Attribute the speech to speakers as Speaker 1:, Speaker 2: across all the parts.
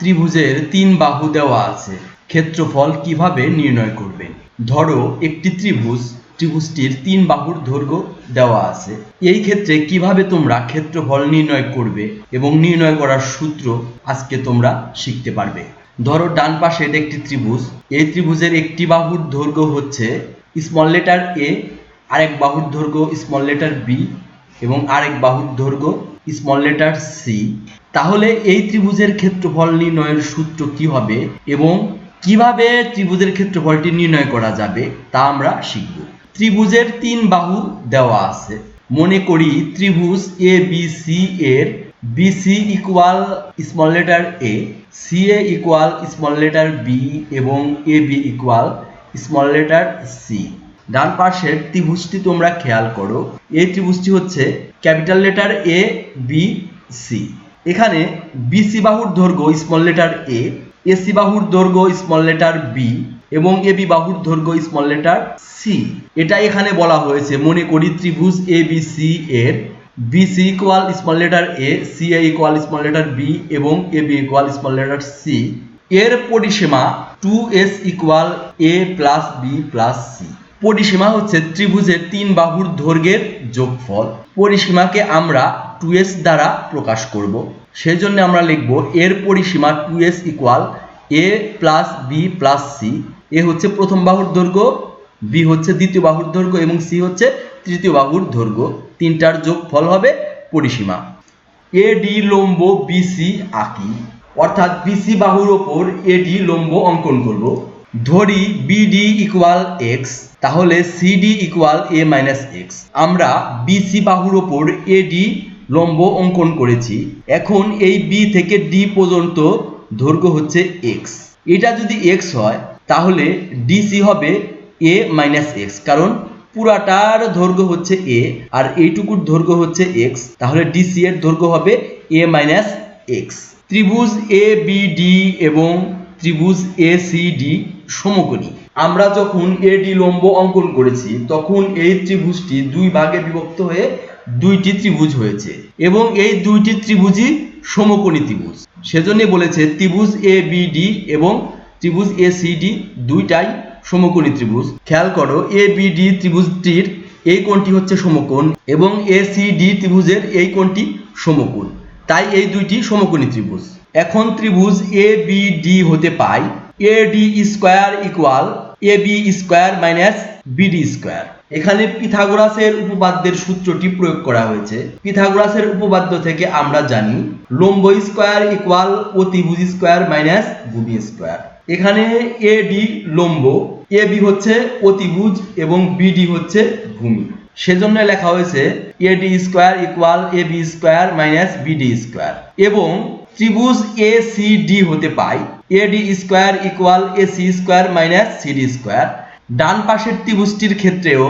Speaker 1: ত্রিভুজের তিন বাহু দেওয়া আছে। ক্ষেত্রফল কীভাবে নির্ণয় করবে ধরো, একটি ত্রিভুজ, ত্রিভুজটির তিন বাহুর দৈর্ঘ্য দেওয়া আছে। এই ক্ষেত্রে কীভাবে তোমরা ক্ষেত্রফল নির্ণয় করবে এবং নির্ণয় করার সূত্র আজকে তোমরা শিখতে পারবে। ধরো, ডান পাশে এটা একটি ত্রিভুজ। এই ত্রিভুজের একটি বাহুর দৈর্ঘ্য হচ্ছে স্মল লেটার এ আরেক বাহুর দৈর্ঘ্য স্মল লেটার বি এবং আরেক বাহুর দৈর্ঘ্য স্মল লেটার সি তাহলে এই ত্রিভুজের ক্ষেত্রফল নির্ণয়ের সূত্র কি হবে এবং কীভাবে ত্রিভুজের ক্ষেত্রফলটি নির্ণয় করা যাবে তা আমরা শিখব। ত্রিভুজের তিন বাহু দেওয়া আছে। মনে করি ত্রিভুজ এ বি সি এর BC equal small letter a C A equal small letter b এবং A B equal small letter c ডান পাশের ত্রিভুজটি তোমরা খেয়াল করো। এই ত্রিভুজটি হচ্ছে capital letter A B C এখানে বিসি বাহুর দৈর্ঘ্য স্মল লেটার এ এসি বাহুর দৈর্ঘ্য স্মল লেটার বি এবং এবি বাহুর দৈর্ঘ্য স্মল লেটার সি এটা এখানে বলা হয়েছে, মনে করি ত্রিভুজ এ বি সি এর। BC equal small letter a C A equal small letter b এবং A B equal small letter c এর পরিসীমা two s equal a plus b plus c পরিসীমা হচ্ছে ত্রিভুজের তিন বাহুর দৈর্ঘ্যের যোগফল। পরিসীমাকে আমরা টু এস দ্বারা প্রকাশ করব। সেজন্য আমরা লিখব এর পরিসীমা two S equal A plus B plus C A হচ্ছে প্রথম বাহুর দৈর্ঘ্য বি হচ্ছে দ্বিতীয় বাহুর দৈর্ঘ্য এবং সি হচ্ছে তৃতীয় বাহুর দৈর্ঘ্য। তিনটার যোগফল হবে পরিসীমা। এডি লম্ব বিসি আঁকি। অর্থাৎ বিসি বাহুর ওপর এডি লম্ব অঙ্কন করব। ধরি বিডি ইকুয়াল এক্স তাহলে CD equal A minus X আমরা বিসি বাহুর ওপর এডি লম্ব অঙ্কন করেছি। এখন এই বি থেকে ডি পর্যন্ত দৈর্ঘ্য হচ্ছে এক্স এটা যদি এক্স হয়, তাহলে ডিসি হবে এ মাইনাস এক্স কারণ পুরাটার দৈর্ঘ্য হচ্ছে এ আর এইটুকুর দৈর্ঘ্য হচ্ছে এক্স তাহলে ডিসি এর দৈর্ঘ্য হবে এ মাইনাস এক্স ত্রিভুজ এ বি ডি এবং ত্রিভুজ এ সি ডি সমকোণী। আমরা যখন এডি লম্ব অঙ্কন করেছি, তখন এই ত্রিভুজটি দুই ভাগে বিভক্ত হয়ে দুইটি ত্রিভুজ হয়েছে এবং এই দুইটি ত্রিভুজই সমকোণী ত্রিভুজ। সেজন্য বলেছে ত্রিভুজ এ বি ডি এবং ত্রিভুজ এ সি ডি দুইটাই সমকোণী ত্রিভুজ। খেয়াল করো এ বি ডি ত্রিভুজটির এই কোণটি হচ্ছে সমকোণ এবং এ সি ডি ত্রিভুজের এই কোণটি সমকোণ। তাই এই দুইটি সমকোণী ত্রিভুজ। এখন ত্রিভুজ এ বি ডি হতে পাই। A D square equal A B square minus BD square এখানে পিথাগোরাসের উপপাদ্যের সূত্রটি প্রয়োগ করা হয়েছে। পিথাগোরাসের উপপাদ্য থেকে আমরা জানি, লম্ব স্কোয়ার ইকুয়াল অতিভুজ স্কোয়ার মাইনাস ভূমি স্কোয়ার এখানে এ ডি লম্ব এ বি হচ্ছে অতিভুজ এবং বিডি হচ্ছে ভূমি। সেজন্য লেখা হয়েছে A D square equal A B square minus BD square এবং ত্রিভুজ এ সি ডি হতে পাই A D square equal A C square minus CD square ডান পাশের ত্রিভুজটির ক্ষেত্রেও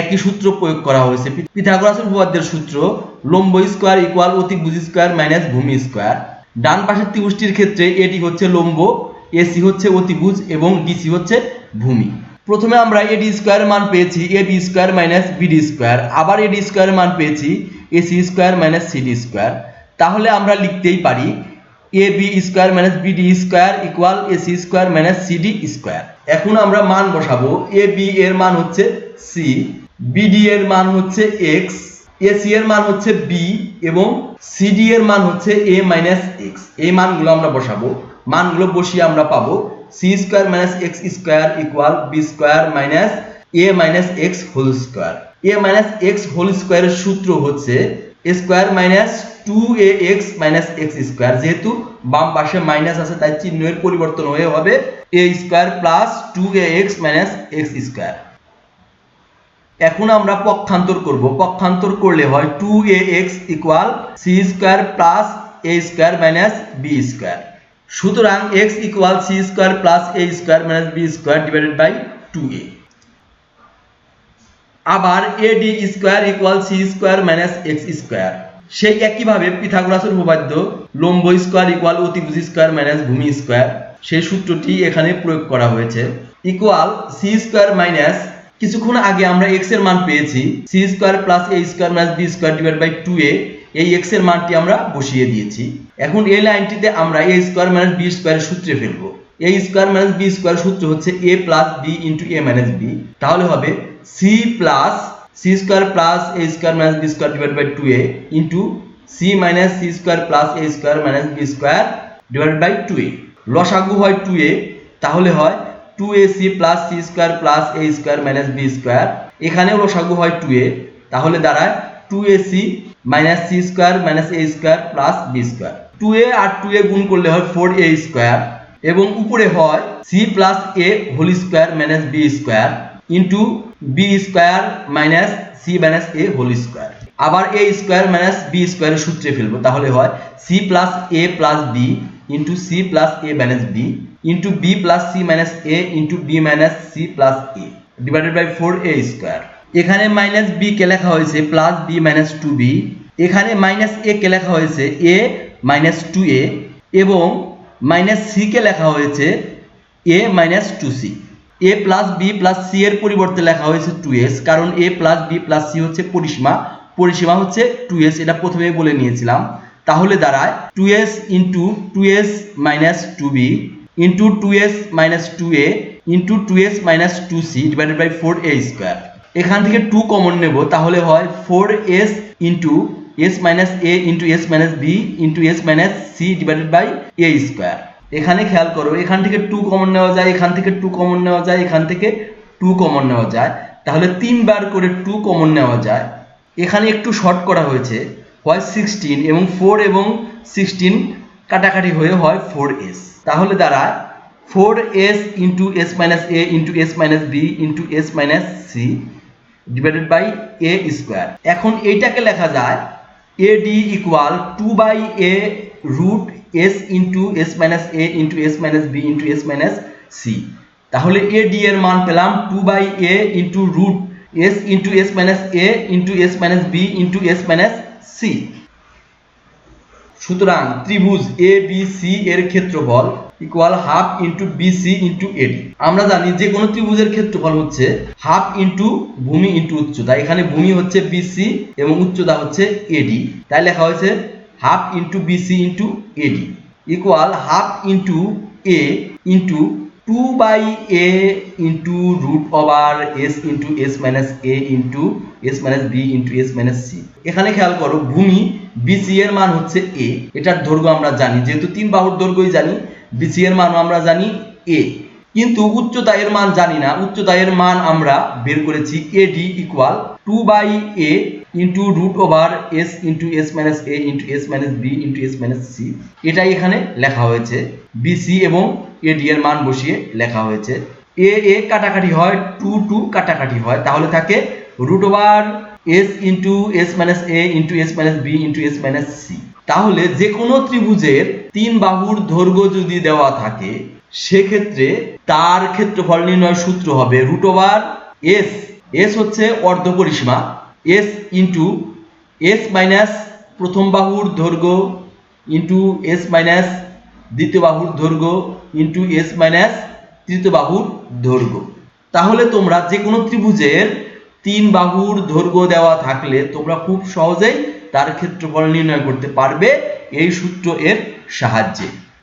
Speaker 1: একই সূত্র প্রয়োগ করা হয়েছে। পিথাগোরাসের উপপাদ্যের সূত্র লম্ব স্কোয়ার ইকুয়াল অতিভুজ স্কোয়ার মাইনাস ভূমি স্কোয়ার। ডান পাশের ত্রিভুজটির ক্ষেত্রে এটি হচ্ছে লম্ব, এসি হচ্ছে অতিভুজ এবং ডিসি হচ্ছে ভূমি। প্রথমে আমরা এডি স্কোয়ার মান পেয়েছি, A B square minus BD square. আবার এডি স্কোয়ার মান পেয়েছি AC square minus CD square. তাহলে আমরা লিখতেই পারি A B square minus BD square equal AC square minus CD square এখন আমরা মান বসাবো। এ বি এর মান হচ্ছে সি বিডি এর মান হচ্ছে এক্স এসি এর মান হচ্ছে বি এবং সিডি এর মান হচ্ছে এ মাইনাস এক্স এই মানগুলো আমরা বসাবো। মানগুলো বসিয়ে আমরা পাবো। C square minus X square equal B square minus A minus X whole square A minus X whole স্কোয়ারের সূত্র হচ্ছে square minus two A X minus X square. যেহেতু বাম পাশে মাইনাস আছে, তাই চিহ্নের পরিবর্তন হয়ে হবে A square plus two A X minus X square. এখন আমরা পক্ষান্তর করব। পক্ষান্তর করলে হয় two A X equal C square plus A square minus B square. সুতরাং X equal C square plus A square minus B square divided by two A. আবার A D square equal C square minus X square সেই একইভাবে পিথাগোরাসের উপপাদ্য লম্ব square equal অতিভুজ square minus ভূমি square সেই সূত্রটি এখানে প্রয়োগ করা হয়েছে। ইকুয়াল সি স্কোয়ার মাইনাস কিছুক্ষণ আগে আমরা এক্সের মান পেয়েছি। C square plus A square minus B square divide by two A এই এক্সের মানটি আমরা বসিয়ে দিয়েছি। এখন এই লাইনটিতে আমরা এ স্কোয়ার মাইনাস বি স্কোয়ারের সূত্রে ফেলব। A square minus B square সূত্র হচ্ছে A plus B into A minus B তাহলে হবে C plus C square plus A square minus B square divide by two A into C minus C square plus A square minus B square divide by two A লসাগু হয় two A তাহলে হয় two A C plus C square plus A square minus B square এখানেও লসাগু হয় two A তাহলে দাঁড়ায় two A C minus C square minus A square plus B square two A R two A গুণ করলে হয় four A square এবং উপরে হয় C plus A whole square minus B square into B square minus C minus A whole square আবার A square minus B স্কোয়ারের সূত্রে ফেলব, তাহলে হয় C plus A plus B into C plus A minus B into B plus C minus A into B minus C plus A divided by four A square এখানে minus B কে লেখা হয়েছে plus B minus two B এখানে minus A কে লেখা হয়েছে A minus two এ এবং minus C কে লেখা হয়েছে A minus two C A plus B plus C এর পরিবর্তে লেখা হয়েছে টু এস কারণ A plus B plus C হচ্ছে পরিসীমা পরিসীমা হচ্ছে টু এস এটা প্রথমে বলে নিয়েছিলাম। তাহলে দাঁড়ায় two S into two S minus two B into two S minus two A into two S minus two C divided by four A square এখান থেকে টু কমন নেব, তাহলে হয় four S into S minus A into S minus B into S minus C divided by A square এখানে খেয়াল করো, এখান থেকে টু কমন নেওয়া যায়, এখান থেকে টু কমন নেওয়া যায়, এখান থেকে টু কমন নেওয়া যায়। তাহলে তিনবার করে টু কমন নেওয়া যায়। এখানে একটু শর্ট করা হয়েছে, হয় সিক্সটিন এবং ফোর এবং সিক্সটিন কাটাকাটি হয়ে হয় ফোর এস তাহলে দাঁড়ায় four S into S minus A into S minus B into S minus C divided by A square এখন এইটাকে লেখা যায় A D equal two by A root S into S minus A into S minus B into S minus C তাহলে A D এর মান পেলাম two by A into root S into S minus A into S minus B into S minus C সুতরাং ত্রিভুজ A B C এর ক্ষেত্রফল equal half into BC into AD আমরা জানি যে কোনো ত্রিভুজের ক্ষেত্রফল হচ্ছে হাফ ইন্টু ভূমি ইন্টু উচ্চতা। এখানে ভূমি হচ্ছে বিসি এবং উচ্চতা হচ্ছে এডি তাই লেখা হয়েছে half into BC into AD equal half into A into two by A into root over S into S minus A into S minus B into S minus C. এখানে খেয়াল করো, ভূমি বিসি এর মান হচ্ছে এ। এটার দৈর্ঘ্য আমরা জানি, যেহেতু তিন বাহুর দৈর্ঘ্যই জানি, বিসি এর মানও আমরা জানি এ। কিন্তু উচ্চতা এর মান জানি না, উচ্চতা এর মান আমরা বের করেছি AD equal two by A into root over S into S minus A into S minus B into S minus C এটাই এখানে লেখা হয়েছে। বিসি এবং এডি এর মান বসিয়ে লেখা হয়েছে। এ এ কাটাকাটি হয় টু টু কাটাকাটি হয়, তাহলে থাকে root over S into S minus A into S minus B into S minus C তাহলে যে কোনো ত্রিভুজের তিন বাহুর দৈর্ঘ্য যদি দেওয়া থাকে, সেক্ষেত্রে তার ক্ষেত্রফল নির্ণয় সূত্র হবে রুট ওভার এস এস হচ্ছে অর্ধ পরিসীমা। এস ইন্টু এস মাইনাস প্রথম বাহুর দৈর্ঘ্য ইন্টু এস মাইনাস দ্বিতীয় বাহুর দৈর্ঘ্য ইন্টু এস মাইনাস তৃতীয় বাহুর দৈর্ঘ্য। তাহলে তোমরা যে কোনো ত্রিভুজের তিন বাহুর দৈর্ঘ্য দেওয়া থাকলে তোমরা খুব সহজেই তার ক্ষেত্রফল নির্ণয় করতে পারবে এই সূত্র এর সাহায্যে।